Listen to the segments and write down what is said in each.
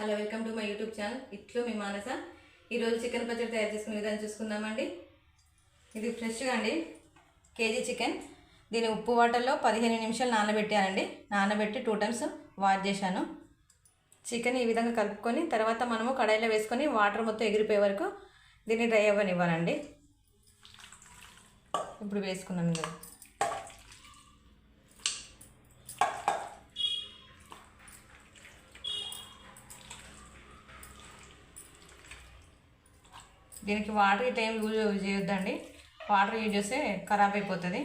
Hello welcome to my YouTube channel. ఇట్లో మీ మానస. ఈరోజు చికెన్ పచ్చడి తయారు చేసుకునే విధానం చూసుకుందామండి. ఇది ఫ్రెష్గా అండి. KG chicken. దీని ఉప్పు వాటర్లో పదిహేను నిమిషాలు నానబెట్టానండి నానబెట్టి టూ టైమ్స్ వాష్ చేశాను. చికెన్ ఈ విధంగా కలుపుకొని తర్వాత మనము కడాయిలో వేసుకొని వాటర్ మొత్తం ఎగిరిపోయే వరకు దీన్ని డ్రై అవ్వనివ్వాలండి. ఇప్పుడు వేసుకున్నాను కదా దీనికి వాటర్ ఇట్లా ఏం యూజ్ చేయొద్దండి. వాటర్ యూజ్ చేస్తే ఖరాబ్ అయిపోతుంది.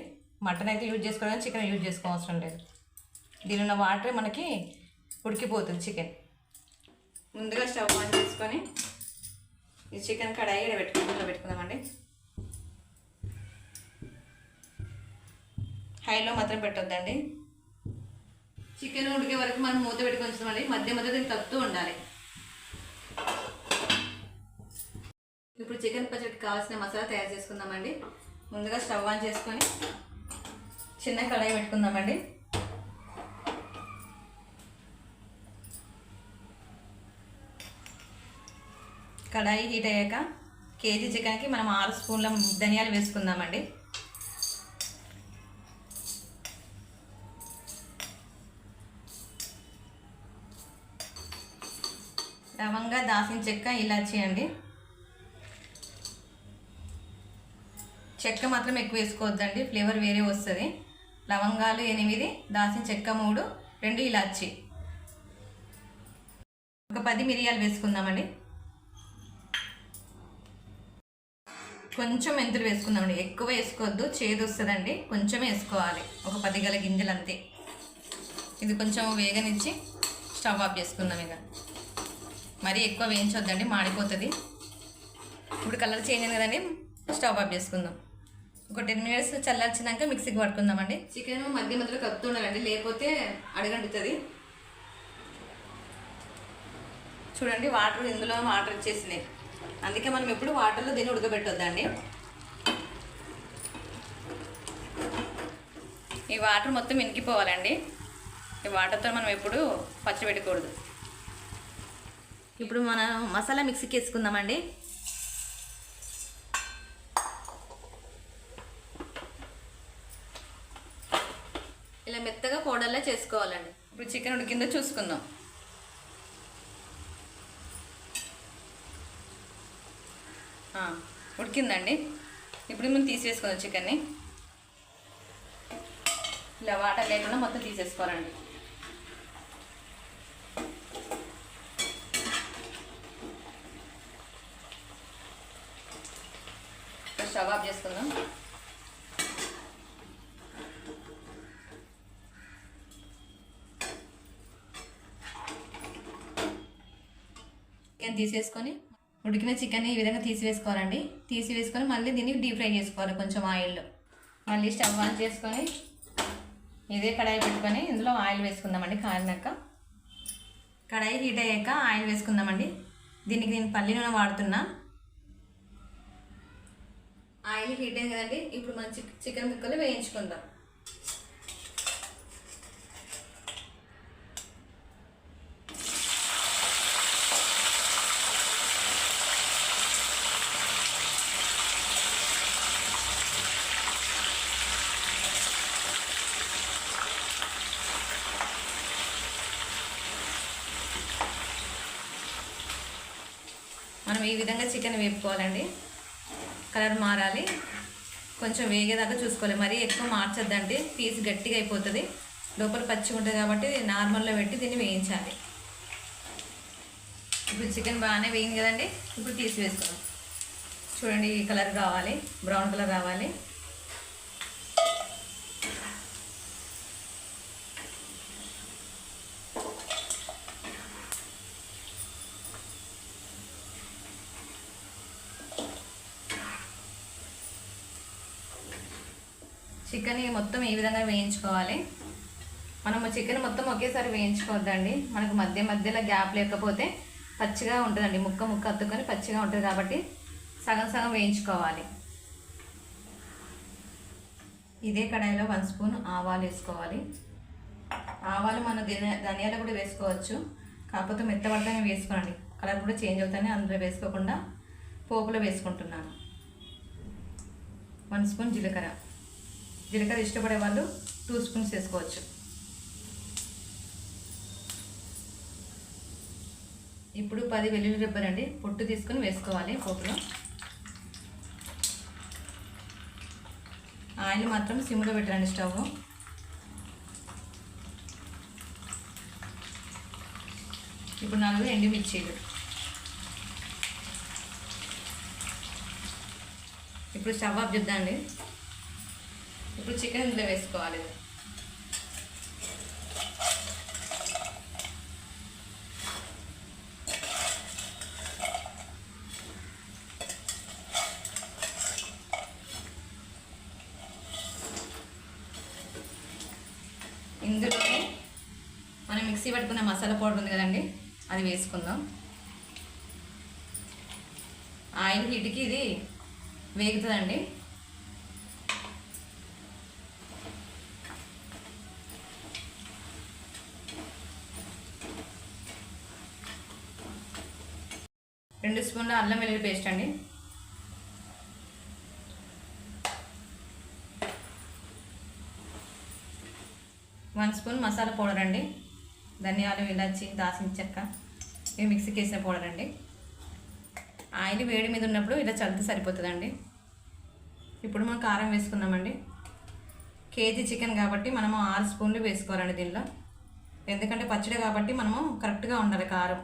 మటన్ అయితే యూజ్ చేసుకోవడం చికెన్ యూజ్ చేసుకోవసరం లేదు. దీని ఉన్న వాటర్ మనకి ఉడికిపోతుంది చికెన్ ముందుగా స్టవ్ ఆన్ చేసుకొని ఈ చికెన్ కడాయి ఇక్కడ పెట్టుకుని పెట్టుకుందామండి. హైలో మాత్రం పెట్టొద్దండి. చికెన్ ఉడికే వరకు మనం మూత పెట్టుకొని మధ్య మధ్య దీన్ని కలుపుతూ ఉండాలి. ఇప్పుడు చికెన్ పచ్చడికి కావాల్సిన మసాలా తయారు చేసుకుందామండి. ముందుగా స్టవ్ ఆన్ చేసుకొని చిన్న కడాయి పెట్టుకుందామండి. కడాయి హీట్ అయ్యాక కేజీ చికెన్కి మనం ఆరు స్పూన్ల ధనియాలు వేసుకుందామండి. లవంగా దాసిన చెక్క ఇలాచి అండి. చెక్క మాత్రం ఎక్కువ వేసుకోవద్దండి. ఫ్లేవర్ వేరే వస్తుంది. లవంగాలు ఎనిమిది దాల్చిన చెక్క మూడు రెండు ఇలాచి. ఒక పది మిరియాలు వేసుకుందామండి. కొంచెం మెంతులు వేసుకుందామండి. ఎక్కువ వేసుకోవద్దు చేదు వస్తుందండి. కొంచెం వేసుకోవాలి. ఒక పది గల గింజలు అంతే. ఇది కొంచెం వేగనిచ్చి స్టవ్ ఆఫ్ చేసుకుందాం ఇక. మరీ ఎక్కువ వేయించొద్దండి మాడిపోతుంది. ఇప్పుడు కలర్ చేంజ్ అయింది కదండి స్టవ్ ఆఫ్ చేసుకుందాం. ఒక టెన్ మినిట్స్ చల్లార్చినాక మిక్సీకి పట్టుకుందామండి. చికెన్ మధ్య మధ్యలో కలుపుతుండాలండి లేకపోతే అడగండుతుంది. చూడండి వాటర్ ఇందులో వాటర్ వచ్చేసినాయి అందుకే మనం ఎప్పుడు వాటర్లో దీన్ని ఉడకబెట్టొద్దండి. ఈ వాటర్ మొత్తం ఇనికిపోవాలండి. ఈ వాటర్తో మనం ఎప్పుడు పచ్చడి పెట్టకూడదు ఇప్పుడు మనం మసాలా మిక్సీకి వేసుకుందామండి. చేసుకోవాలండి. ఇప్పుడు చికెన్ ఉడికిందో చూసుకుందాం. ఉడికిందండి. ఇప్పుడు మనం తీసేసుకుందాం చికెన్ని. ఇలా వాటర్ లేకుండా మొత్తం తీసేసుకోవాలండి. స్టవ్ ఆఫ్ చేసుకుందాం. చికెన్ తీసేసుకొని ఉడికిన చికెన్ ఈ విధంగా తీసివేసుకోవాలండి. తీసివేసుకొని మళ్ళీ దీన్ని డీప్ ఫ్రై చేసుకోవాలి కొంచెం ఆయిల్లో. మళ్ళీ స్టవ్ ఆన్ చేసుకొని ఇదే కడాయి పెట్టుకొని ఇందులో ఆయిల్ వేసుకుందామండి కారినాక. కడాయి హీట్ అయ్యాక ఆయిల్ వేసుకుందామండి. దీనికి నేను పల్లి నూనె వాడుతున్నా. ఆయిల్ హీట్ అయింది కదండి ఇప్పుడు మంచి చికెన్ ముక్కలు వేయించుకుందాం. మనం ఈ విధంగా చికెన్ వేపుకోవాలండి. కలర్ మారాలి. కొంచెం వేగేదాకా చూసుకోవాలి. మరీ ఎక్కువ మార్చొద్దండి. పీస్ గట్టిగా అయిపోతుంది. లోపల పచ్చిగా ఉంటుంది కాబట్టి నార్మల్లో పెట్టి దీన్ని వేయించాలి. ఇప్పుడు చికెన్ బాగానే వేయింది కదండి. ఇప్పుడు తీసి వేసుకోవాలి. చూడండి ఈ కలర్ కావాలి బ్రౌన్ కలర్ రావాలి. చికెన్ మొత్తం ఈ విధంగా వేయించుకోవాలి. మనము చికెన్ మొత్తం ఒకేసారి వేయించుకోవద్దండి. మనకు మధ్య మధ్యలో గ్యాప్ లేకపోతే పచ్చిగా ఉంటుందండి. ముక్క ముక్క అత్తుకొని పచ్చిగా ఉంటుంది కాబట్టి సగం సగం వేయించుకోవాలి. ఇదే కడాయిలో వన్ స్పూన్ ఆవాలు వేసుకోవాలి. ఆవాలు మన ధనియాలు కూడా వేసుకోవచ్చు. కాకపోతే మెత్తబడతానే వేసుకోనండి. కలర్ కూడా చేంజ్ అవుతానే అందులో వేసుకోకుండా పోపులో వేసుకుంటున్నాను. వన్ స్పూన్ జీలకర్ర. జీలకర్ర ఇష్టపడే వాళ్ళు టూ స్పూన్స్ వేసుకోవచ్చు. ఇప్పుడు పది వెల్లుల్లి రెబ్బలండి పొట్టు తీసుకొని వేసుకోవాలి పోపులో. ఆయిల్ మాత్రం సిమ్లో పెట్టండి స్టవ్. ఇప్పుడు నాలుగు ఎండుమిర్చీలు. ఇప్పుడు స్టవ్ ఆఫ్ చేద్దామండి ఇప్పుడు చికెన్ ఇందులో వేసుకోవాలి. ఇందులోనే మనం మిక్సీ పట్టుకున్న మసాలా పౌడర్ ఉంది కదండి అది వేసుకుందాం. ఆయిల్ హీట్కి ఇది వేగుతుందండి. రెండు స్పూన్ల అల్లం వెల్లుల్లి పేస్ట్ అండి. వన్ స్పూన్ మసాలా పౌడర్ అండి. ధనియాలు ఇలాచి దాసిన చెక్క ఇవి మిక్సీకి వేసిన పౌడర్ అండి. ఆయిల్ వేడి మీద ఉన్నప్పుడు ఇలా చల్లితే సరిపోతుందండి. ఇప్పుడు మనం కారం వేసుకుందామండి. కేజీ చికెన్ కాబట్టి మనము ఆరు స్పూన్లు వేసుకోవాలండి దీనిలో. ఎందుకంటే పచ్చడి కాబట్టి మనము కరెక్ట్గా ఉండాలి కారం.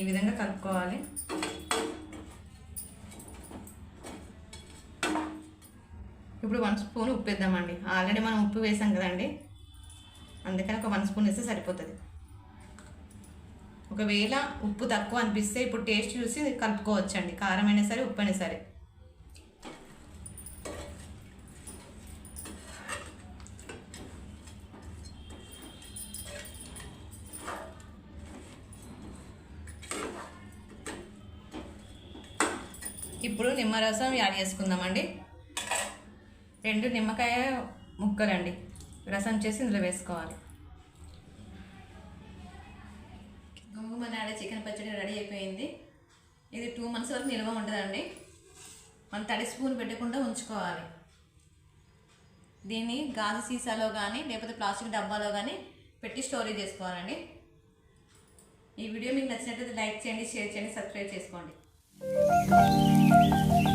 ఈ విధంగా కలుపుకోవాలి. ఇప్పుడు వన్ స్పూన్ ఉప్పు వేద్దామండి ఆల్రెడీ మనం ఉప్పు వేసాం కదండి. అందుకని ఒక వన్ స్పూన్ వేస్తే సరిపోతుంది. ఒకవేళ ఉప్పు తక్కువ అనిపిస్తే ఇప్పుడు టేస్ట్ చూసి కలుపుకోవచ్చండి. కారం అయినా సరే ఉప్పు అయినా సరే. ఇప్పుడు నిమ్మరసం యాడ్ చేసుకుందామండి. రెండు నిమ్మకాయ ముక్కలండి. రసం చేసి ఇందులో వేసుకోవాలి. గుమ్మనాడ చికెన్ పచ్చడి రెడీ అయిపోయింది. ఇది టూ మంత్స్ వరకు నిల్వ ఉంటుందండి. మనం తడి స్పూన్ పెట్టకుండా ఉంచుకోవాలి. దీన్ని గాజు సీసాలో కానీ లేకపోతే ప్లాస్టిక్ డబ్బాలో కానీ పెట్టి స్టోరేజ్ చేసుకోవాలండి. ఈ వీడియో మీకు నచ్చినట్లయితే లైక్ చేయండి షేర్ చేయండి సబ్స్క్రైబ్ చేసుకోండి. Música